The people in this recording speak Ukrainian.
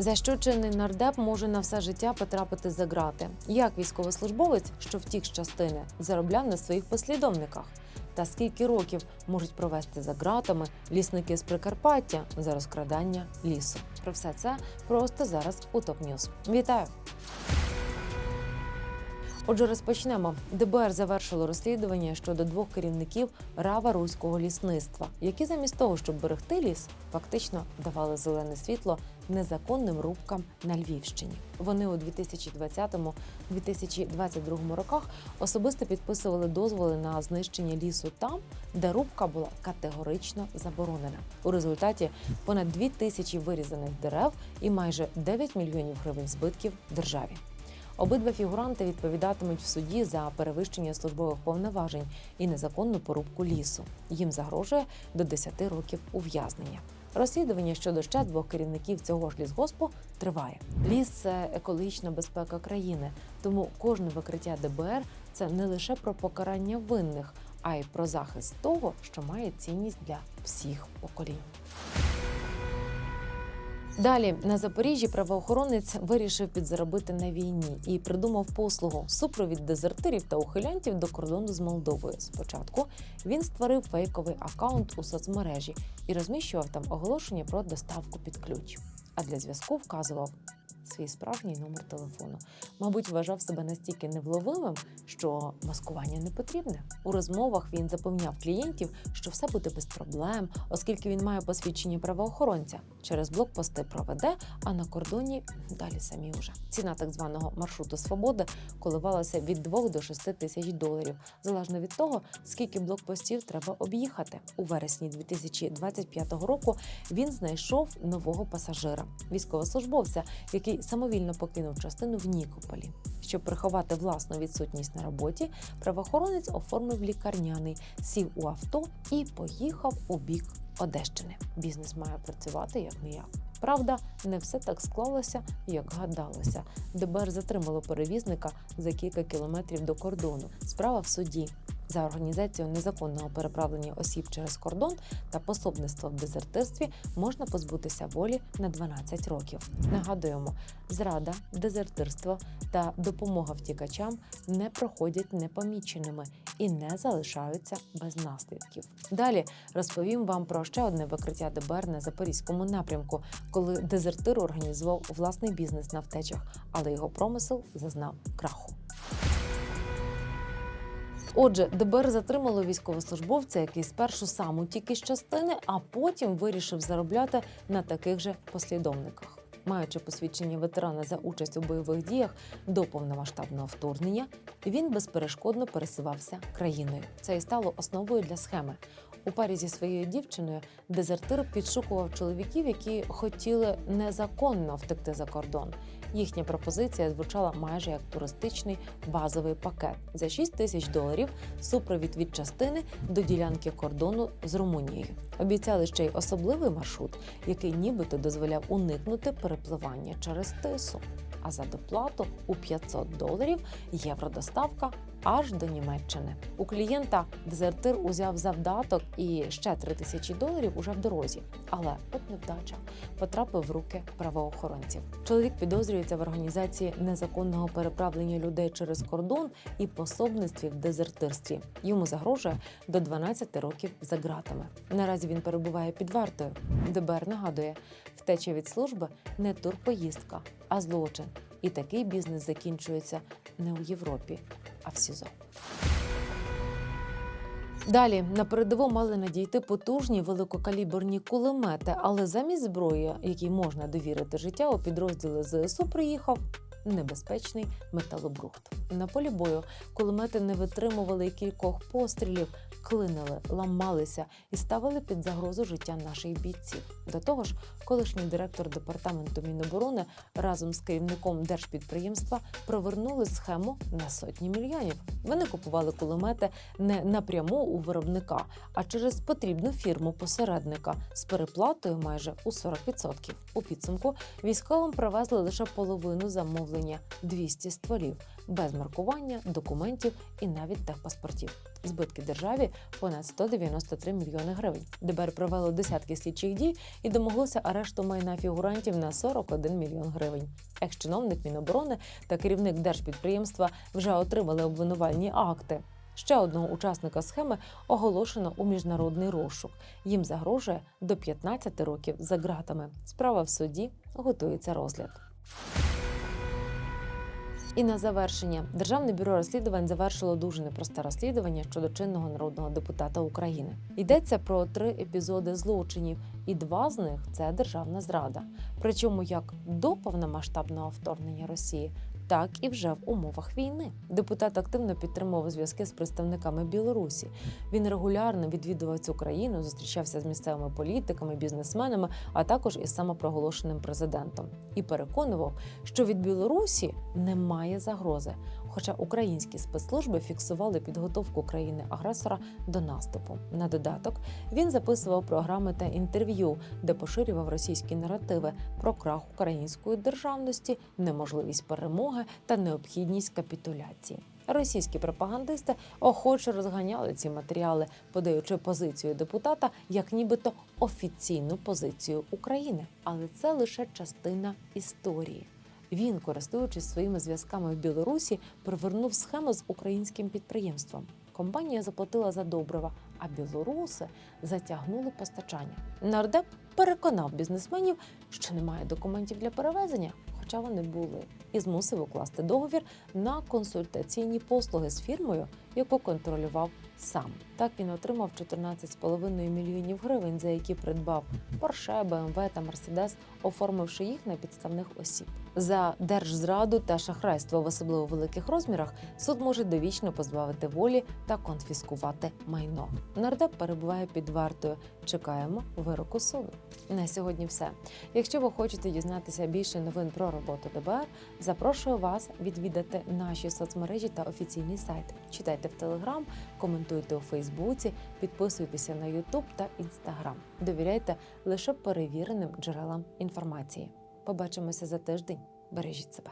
За що чинний нардеп може на все життя потрапити за ґрати? Як військовослужбовець, що втік з частини, заробляв на своїх послідовниках? Та скільки років можуть провести за ґратами лісники з Прикарпаття за розкрадання лісу? Про все це просто зараз у ТОП Ньюз. Вітаю! Отже, розпочнемо. ДБР завершило розслідування щодо двох керівників рава руського лісництва, які замість того, щоб берегти ліс, фактично давали зелене світло незаконним рубкам на Львівщині. Вони у 2020-2022 роках особисто підписували дозволи на знищення лісу там, де рубка була категорично заборонена. У результаті понад 2 тисячі вирізаних дерев і майже 9 мільйонів гривень збитків державі. Обидва фігуранти відповідатимуть в суді за перевищення службових повноважень і незаконну порубку лісу. Їм загрожує до 10 років ув'язнення. Розслідування щодо ще двох керівників цього ж лісгоспу триває. Ліс це екологічна безпека країни, тому кожне викриття ДБР це не лише про покарання винних, а й про захист того, що має цінність для всіх поколінь. Далі на Запоріжжі правоохоронець вирішив підзаробити на війні і придумав послугу супровід дезертирів та ухилянтів до кордону з Молдовою. Спочатку він створив фейковий акаунт у соцмережі і розміщував там оголошення про доставку під ключ. А для зв'язку вказував свій справжній номер телефону. Мабуть, вважав себе настільки невловимим, що маскування не потрібне. У розмовах він запевняв клієнтів, що все буде без проблем, оскільки він має посвідчення правоохоронця. Через блокпости проведе, а на кордоні далі самі вже. Ціна так званого маршруту свободи коливалася від 2 до 6 тисяч доларів, залежно від того, скільки блокпостів треба об'їхати. У вересні 2025 року він знайшов нового пасажира, військовослужбовця, який самовільно покинув частину в Нікополі. Щоб приховати власну відсутність на роботі, правоохоронець оформив лікарняний, сів у авто і поїхав у бік Одещини. Бізнес має працювати як ніяк. Правда, не все так склалося, як гадалося. ДБР затримало перевізника за кілька кілометрів до кордону. Справа в суді. За організацію незаконного переправлення осіб через кордон та пособництво в дезертирстві можна позбутися волі на 12 років. Нагадуємо, зрада, дезертирство та допомога втікачам не проходять непоміченими і не залишаються без наслідків. Далі розповім вам про ще одне викриття ДБР на запорізькому напрямку, коли дезертир організував власний бізнес на втечах, але його промисел зазнав краху. Отже, ДБР затримало військовослужбовця, який спершу сам утік із частини, а потім вирішив заробляти на таких же послідовниках. Маючи посвідчення ветерана за участь у бойових діях до повномасштабного вторгнення, він безперешкодно пересувався країною. Це і стало основою для схеми. У парі зі своєю дівчиною дезертир підшукував чоловіків, які хотіли незаконно втекти за кордон. Їхня пропозиція звучала майже як туристичний базовий пакет за 6 тисяч доларів супровід від частини до ділянки кордону з Румунією. Обіцяли ще й особливий маршрут, який нібито дозволяв уникнути перепливання через тису. А за доплату у 500 доларів євродоставка аж до Німеччини. У клієнта дезертир узяв завдаток і ще 3 тисячі доларів уже в дорозі. Але от невдача потрапив в руки правоохоронців. Чоловік підозрюється в організації незаконного переправлення людей через кордон і пособництві в дезертирстві. Йому загрожує до 12 років за ґратами. Наразі він перебуває під вартою. ДБР нагадує, втеча від служби не турпоїздка, а злочин. І такий бізнес закінчується не у Європі, а в СІЗО. Далі на передову мали надійти потужні великокаліберні кулемети, але замість зброї, якій можна довірити життя, у підрозділи ЗСУ приїхав небезпечний металобрухт. На полі бою кулемети не витримували кількох пострілів, клинили, ламалися і ставили під загрозу життя наших бійців. До того ж, колишній директор департаменту Міноборони разом з керівником держпідприємства провернули схему на сотні мільйонів. Вони купували кулемети не напряму у виробника, а через потрібну фірму посередника з переплатою майже у 40%. У підсумку військовим привезли лише половину замовлених виготовлення 200 стволів без маркування, документів і навіть техпаспортів. Збитки державі понад 193 мільйони гривень. ДБР провело десятки слідчих дій і домоглося арешту майна фігурантів на 41 мільйон гривень. Екс-чиновник Міноборони та керівник держпідприємства вже отримали обвинувальні акти. Ще одного учасника схеми оголошено у міжнародний розшук. Їм загрожує до 15 років за ґратами. Справа в суді готується розгляд. І на завершення Державне бюро розслідувань завершило дуже непросте розслідування щодо чинного народного депутата України. Йдеться про три епізоди злочинів, і два з них це державна зрада. Причому як до повномасштабного вторгнення Росії, так і вже в умовах війни. Депутат активно підтримував зв'язки з представниками Білорусі. Він регулярно відвідував цю країну, зустрічався з місцевими політиками, бізнесменами, а також із самопроголошеним президентом, і переконував, що від Білорусі немає загрози. Хоча українські спецслужби фіксували підготовку країни-агресора до наступу. На додаток він записував програми та інтерв'ю, де поширював російські наративи про крах української державності, неможливість перемоги та необхідність капітуляції. Російські пропагандисти охоче розганяли ці матеріали, подаючи позицію депутата як нібито офіційну позицію України. Але це лише частина історії. Він, користуючись своїми зв'язками в Білорусі, провернув схему з українським підприємством. Компанія заплатила за добрива, а білоруси затягнули постачання. Нардеп переконав бізнесменів, що немає документів для перевезення, хоча вони були, і змусив укласти договір на консультаційні послуги з фірмою, яку контролював сам. Так він отримав 14,5 мільйонів гривень, за які придбав Porsche, BMW та Mercedes, оформивши їх на підставних осіб. За держзраду та шахрайство в особливо великих розмірах суд може довічно позбавити волі та конфіскувати майно. Нардеп перебуває під вартою. Чекаємо вироку суду. На сьогодні все. Якщо ви хочете дізнатися більше новин про роботу ДБР, запрошую вас відвідати наші соцмережі та офіційний сайт. Читайте в Телеграм, коментуйте у Фейсбуці, підписуйтеся на Ютуб та Інстаграм. Довіряйте лише перевіреним джерелам інформації. Побачимося за тиждень. Бережіть себе.